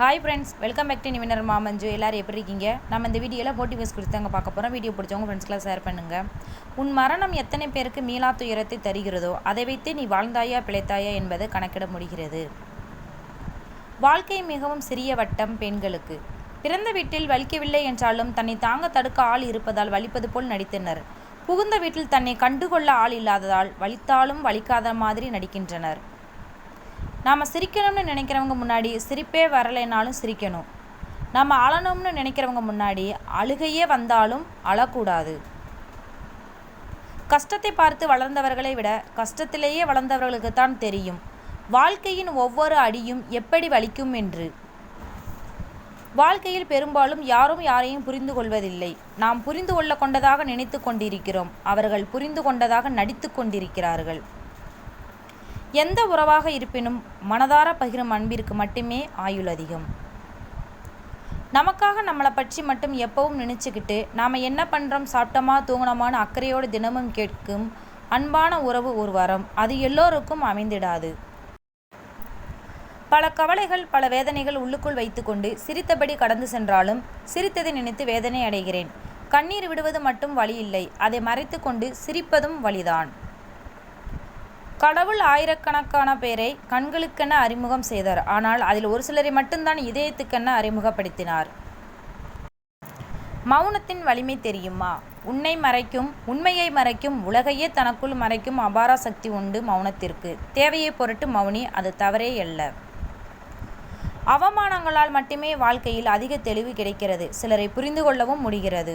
Hi friends welcome back to நிவினர் மாமஞ்சு எல்லோரும் எப்படி இருக்கீங்க? நம்ம இந்த வீடியோவில் மோட்டிவேஸ் குறித்து அங்கே பார்க்க போகிறோம் வீடியோ பிடிச்சவங்க ஃப்ரெண்ட்ஸ்க்கெலாம் ஷேர் பண்ணுங்கள் உன் மரணம் எத்தனை பேருக்கு மீளா துயரத்தை தருகிறதோ அதை வைத்து நீ வாழ்ந்தாயா பிழைத்தாயா என்பதை கணக்கிட முடிகிறது. வாழ்க்கை மிகவும் சிறிய வட்டம் பெண்களுக்கு. பிறந்த வீட்டில் வலிக்கவில்லை என்றாலும் தன்னை தாங்க தடுக்க ஆள் இருப்பதால் வலிப்பது போல் நடித்தனர். புகுந்த வீட்டில் தன்னை கண்டுகொள்ள ஆள் இல்லாததால் வலித்தாலும் வலிக்காத மாதிரி நடிக்கின்றனர். நாம் சிரிக்கணும்னு நினைக்கிறவங்க முன்னாடி சிரிப்பே வரலைனாலும் சிரிக்கணும். நம்ம அழணும்னு நினைக்கிறவங்க முன்னாடி அழுகையே வந்தாலும் அழக்கூடாது. கஷ்டத்தை பார்த்து வளர்ந்தவர்களை விட கஷ்டத்திலேயே வளர்ந்தவர்களுக்கு தான் தெரியும். வாழ்க்கையின் ஒவ்வொரு அடியும் எப்படி வலிக்கும் என்று. வாழ்க்கையில் பெரும்பாலும் யாரும் யாரையும் புரிந்து கொள்வதில்லை. நாம் புரிந்து கொள்ள கொண்டதாக நினைத்து கொண்டிருக்கிறோம். அவர்கள் புரிந்து கொண்டதாக நடித்து கொண்டிருக்கிறார்கள். எந்த உறவாக இருப்பினும் மனதார பகிரும் அன்பிற்கு மட்டுமே ஆயுள் அதிகம். நமக்காக நம்மளை பற்றி மட்டும் எப்பவும் நினச்சிக்கிட்டு நாம் என்ன பண்ணுறோம் சாப்பிட்டோமா தூங்கினோமான்னு அக்கறையோடு தினமும் கேட்கும் அன்பான உறவு ஒரு வரம். அது எல்லோருக்கும் அமைந்திடாது. பல கவலைகள் பல வேதனைகள் உள்ளுக்குள் வைத்துக்கொண்டு சிரித்தபடி கடந்து சென்றாலும் சிரித்ததை நினைத்து வேதனை அடைகிறேன். கண்ணீர் விடுவது மட்டும் வழி இல்லை. அதை மறைத்து கொண்டு சிரிப்பதும் வழிதான். கடவுள் ஆயிரக்கணக்கான பேரை கண்களுக்கென அறிமுகம் செய்தார். ஆனால் அதில் ஒரு சிலரை மட்டும்தான் இதயத்துக்கென அறிமுகப்படுத்தினார். மௌனத்தின் வலிமை தெரியுமா? உன்னை மறைக்கும் உண்மையை மறைக்கும் உலகையே தனக்குள் மறைக்கும் அபார சக்தி உண்டு மௌனத்திற்கு. தேவையை பொருட்டு மௌனி அது தவறே அல்ல. அவமானங்களால் மட்டுமே வாழ்க்கையில் அதிக தெளிவு கிடைக்கிறது. சிலரை புரிந்து கொள்ளவும் முடிகிறது.